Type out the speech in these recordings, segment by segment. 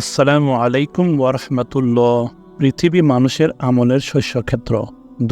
আসসালামু আলাইকুম ওয়ারহমাতুল্লাহ পৃথিবী মানুষের আমলের শস্যক্ষেত্র,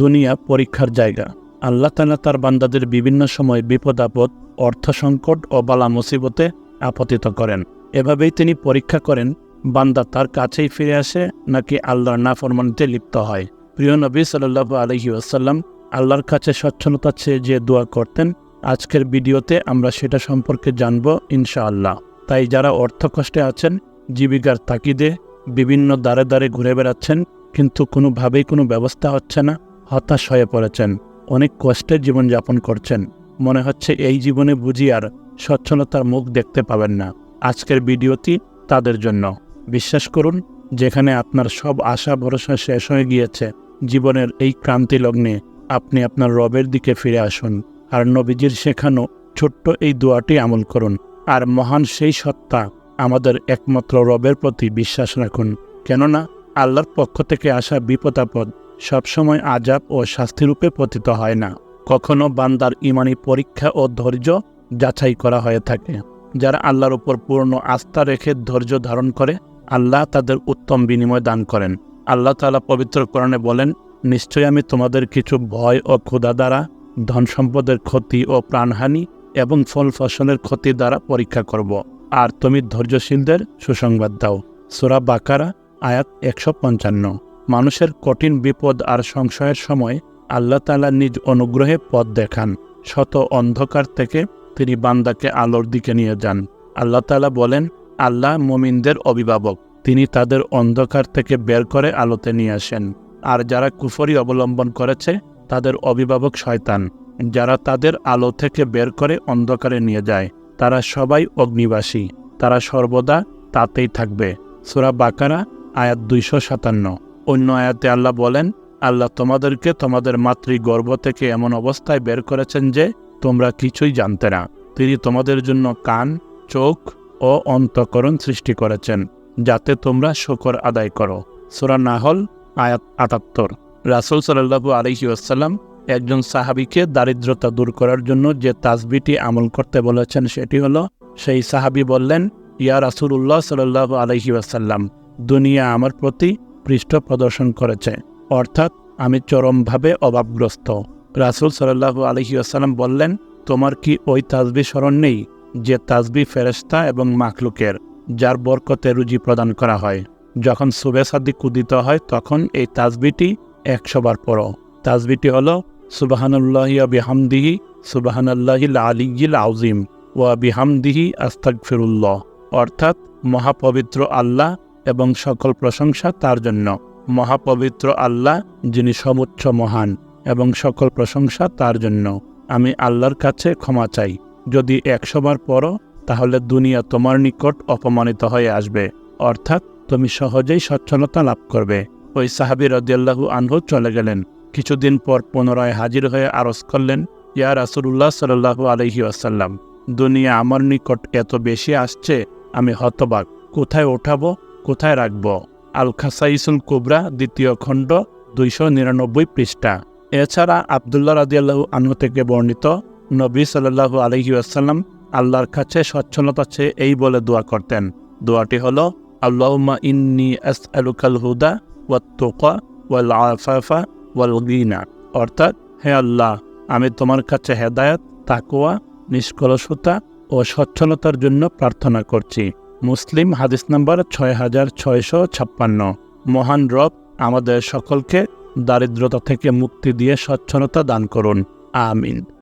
দুনিয়া পরীক্ষার জায়গা। আল্লাহ তালা তার বান্দাদের বিভিন্ন সময় বিপদ, আপদ, অর্থ সংকট ও বালা মুসিবতে আপতিত করেন। এভাবেই তিনি পরীক্ষা করেন, বান্দা তার কাছেই ফিরে আসে নাকি আল্লাহর নাফরমানিতে লিপ্ত হয়। প্রিয় নবী সাল্লাহ আলহি আসাল্লাম আল্লাহর কাছে স্বচ্ছলতা চেয়ে যে দোয়া করতেন, আজকের ভিডিওতে আমরা সেটা সম্পর্কে জানব ইনশাআল্লাহ। তাই যারা অর্থ কষ্টে আছেন জীবিকার তাকিদে বিভিন্ন দ্বারে দ্বারে ঘুরে বেড়াচ্ছেন, কিন্তু কোনোভাবেই কোনো ব্যবস্থা হচ্ছে না, হতাশ হয়ে পড়েছেন। অনেক কষ্টের জীবনযাপন করছেন। মনে হচ্ছে এই জীবনে বুঝি আর সচ্ছলতার মুখ দেখতে পাবেন না। আজকের ভিডিওটি তাদের জন্য। বিশ্বাস করুন, যেখানে আপনার সব আশা ভরসা শেষ হয়ে গিয়েছে, জীবনের এই ক্রান্তি লগ্নে আপনি আপনার রবের দিকে ফিরে আসুন। আর নবীজির শেখানো ছোট্ট এই দোয়াটি আমল করুন। আর মহান সেই সত্তা আমাদের একমাত্র রবের প্রতি বিশ্বাস রাখুন। কেননা, আল্লাহর পক্ষ থেকে আসা বিপদাপদ সবসময় আজাব ও শাস্তিরূপে পতিত হয় না। কখনো বান্দার ইমানি পরীক্ষা ও ধৈর্য যাচাই করা হয়ে থাকে। যারা আল্লাহর উপর পূর্ণ আস্থা রেখে ধৈর্য ধারণ করে, আল্লাহ তাদের উত্তম বিনিময় দান করেন। আল্লাহ তালা পবিত্র কোরআনে বলেন, নিশ্চয়ই আমি তোমাদের কিছু ভয় ও ক্ষুধা দ্বারা ধন সম্পদের ক্ষতি ও প্রাণহানি এবং ফল ফসলের ক্ষতি দ্বারা পরীক্ষা করব। আর তুমি ধৈর্যশীলদের সুসংবাদ দাও। সোরা বাকারা, আয়াত একশো পঞ্চান্ন। মানুষের কঠিন বিপদ আর সংশয়ের সময় আল্লাহ তালা নিজ অনুগ্রহে পথ দেখান। শত অন্ধকার থেকে তিনি বান্দাকে আলোর দিকে নিয়ে যান। আল্লাহ তালা বলেন, আল্লাহ মমিনদের অভিভাবক। তিনি তাদের অন্ধকার থেকে বের করে আলোতে নিয়ে আসেন। আর যারা কুফরি অবলম্বন করেছে, তাদের অভিভাবক শয়তান। যারা তাদের আলো থেকে বের করে অন্ধকারে নিয়ে যায়। তারা সবাই অগ্নিবাসী, তারা সর্বদা তাতেই থাকবে। সুরা বাকারা, আয়াত দুইশো সাতান্ন। অন্য আয়াতে আল্লাহ বলেন, আল্লাহ তোমাদেরকে তোমাদের মাতৃগর্ভ থেকে এমন অবস্থায় বের করেছেন যে তোমরা কিছুই জানতে না। তিনি তোমাদের জন্য কান, চোখ ও অন্তকরণ সৃষ্টি করেছেন, যাতে তোমরা শকর আদায় করো। সুরা নাহল, আয়াত আটাত্তর। রাসুল সাল্লাহু আলহি আসাল্লাম একজন সাহাবিকে দারিদ্রতা দূর করার জন্য যে তাজবিটি আমল করতে বলেছেন সেটি হলো, সেই সাহাবি বললেন, ইয়া রাসুল্লাহ সাল্লাহ আলহি আসাল্লাম দুনিয়া আমার প্রতি পৃষ্ঠ প্রদর্শন করেছে। অর্থাৎ আমি চরমভাবে অভাবগ্রস্ত। রাসুল সাল্লাহু আলহি আসাল্লাম বললেন, তোমার কি ওই তাজবি স্মরণ নেই, যে তাজবি ফেরেস্তা এবং মাখলুকের, যার বরকতে রুজি প্রদান করা হয়? যখন সুবে কুদিত হয়, তখন এই তাজবিটি একশোবার পড়ো। তাজবিটি হল সুবাহানুল্লাহ বিহামদিহি, সুবাহানাল্লাহিল আলিগিল আউজিম ওয়া বিহামদিহি আস্তাক ফিরুল্লাহ অর্থাৎ মহাপবিত্র আল্লাহ এবং সকল প্রশংসা তার জন্য। মহাপবিত্র আল্লাহ যিনি সমুচ্চ মহান এবং সকল প্রশংসা তার জন্য। আমি আল্লাহর কাছে ক্ষমা চাই। যদি একশোবার পড়ো, তাহলে দুনিয়া তোমার নিকট অপমানিত হয়ে আসবে। অর্থাৎ তুমি সহজেই সচ্ছলতা লাভ করবে। ওই সাহাবি রদিয়াল্লাহু আনহু চলে গেলেন। কিছুদিন পর পুনরায় হাজির হয়ে আরজ করলেন, ইয়া রাসুল্লাহ সাল্লাহু আলহি আসাল্লাম দুনিয়া আমার নিকট এত বেশি আসছে, আমি হতবাক। কোথায় ওঠাবো কোথায় রাখব? আল খাসাইসুল কুবরা, দ্বিতীয় খণ্ড, দুইশো নিরানব্বই পৃষ্ঠা। এছাড়া আবদুল্লাহ রাদিয়াল্লাহু আনহু থেকে বর্ণিত, নবী সাল্লাহু আলহি আসাল্লাম আল্লাহর কাছে সচ্ছলতা চেয়ে এই বলে দোয়া করতেন। দোয়াটি হল আল্লাহমা ইন্নি আস আলুকাল হুদা ওয়াত্তুকা ওয়াল আফাফা ওয়াল গিনা অর্থাৎ, হে আল্লাহ, আমি তোমার কাছে হেদায়ত তাকুয়া নিষ্কলসতা ও সচ্ছলতার জন্য প্রার্থনা করছি। মুসলিম হাদিস নাম্বার ছয় হাজার ছয়শো ছাপ্পান্ন। মহান রব আমাদের সকলকে দারিদ্রতা থেকে মুক্তি দিয়ে সচ্ছলতা দান করুন। আমিন।